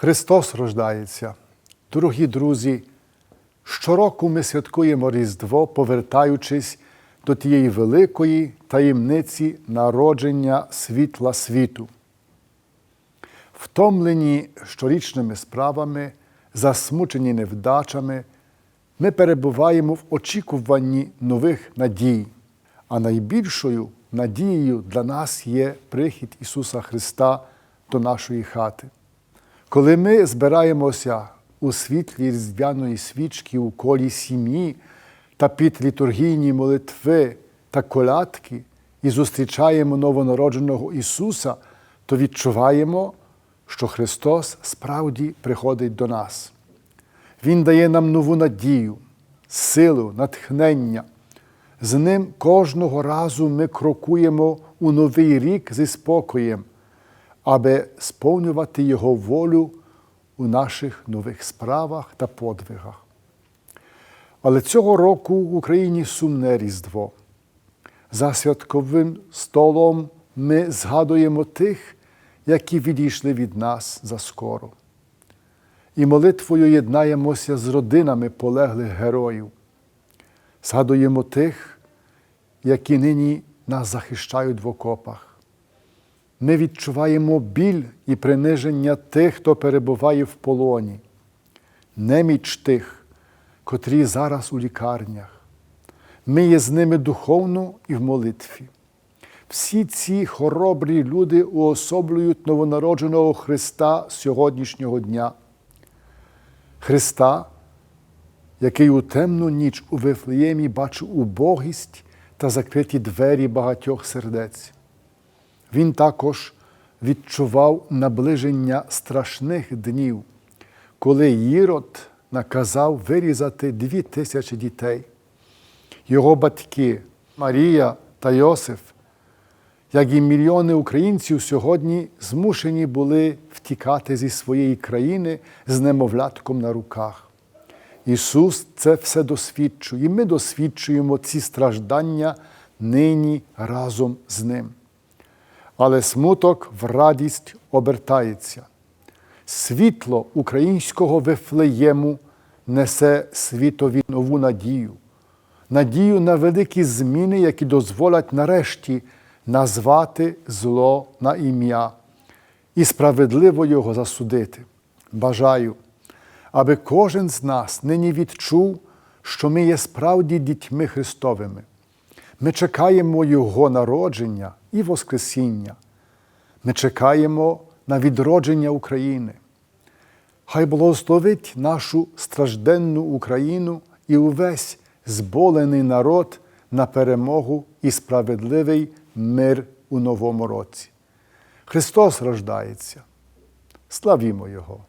Христос рождається. Дорогі друзі, щороку ми святкуємо Різдво, повертаючись до тієї великої таємниці народження світла світу. Втомлені щорічними справами, засмучені невдачами, ми перебуваємо в очікуванні нових надій, а найбільшою надією для нас є прихід Ісуса Христа до нашої хати. Коли ми збираємося у світлі різдвяної свічки у колі сім'ї та під літургійні молитви та колядки і зустрічаємо новонародженого Ісуса, то відчуваємо, що Христос справді приходить до нас. Він дає нам нову надію, силу, натхнення. З ним кожного разу ми крокуємо у новий рік зі спокоєм, аби сповнювати Його волю у наших нових справах та подвигах. Але цього року в Україні сумне Різдво. За святковим столом ми згадуємо тих, які відійшли від нас заскоро. І молитвою єднаємося з родинами полеглих героїв. Згадуємо тих, які нині нас захищають в окопах. Ми відчуваємо біль і приниження тих, хто перебуває в полоні, неміч тих, котрі зараз у лікарнях. Ми є з ними духовно і в молитві. Всі ці хоробрі люди уособлюють новонародженого Христа сьогоднішнього дня. Христа, який у темну ніч у Вифлеємі бачив убогість та закриті двері багатьох сердець. Він також відчував наближення страшних днів, коли Єрод наказав вирізати дві тисячі дітей. Його батьки Марія та Йосиф, як і мільйони українців сьогодні змушені були втікати зі своєї країни з немовлятком на руках. Ісус це все досвідчує, і ми досвідчуємо ці страждання нині разом з Ним. Але смуток в радість обертається. Світло українського Вифлеєму несе світові нову надію, надію на великі зміни, які дозволять нарешті назвати зло на ім'я і справедливо його засудити. Бажаю, аби кожен з нас нині відчув, що ми є справді дітьми Христовими. Ми чекаємо Його народження і Воскресіння. Ми чекаємо на відродження України. Хай благословить нашу стражденну Україну і увесь зболений народ на перемогу і справедливий мир у новому році. Христос рождається. Славімо Його!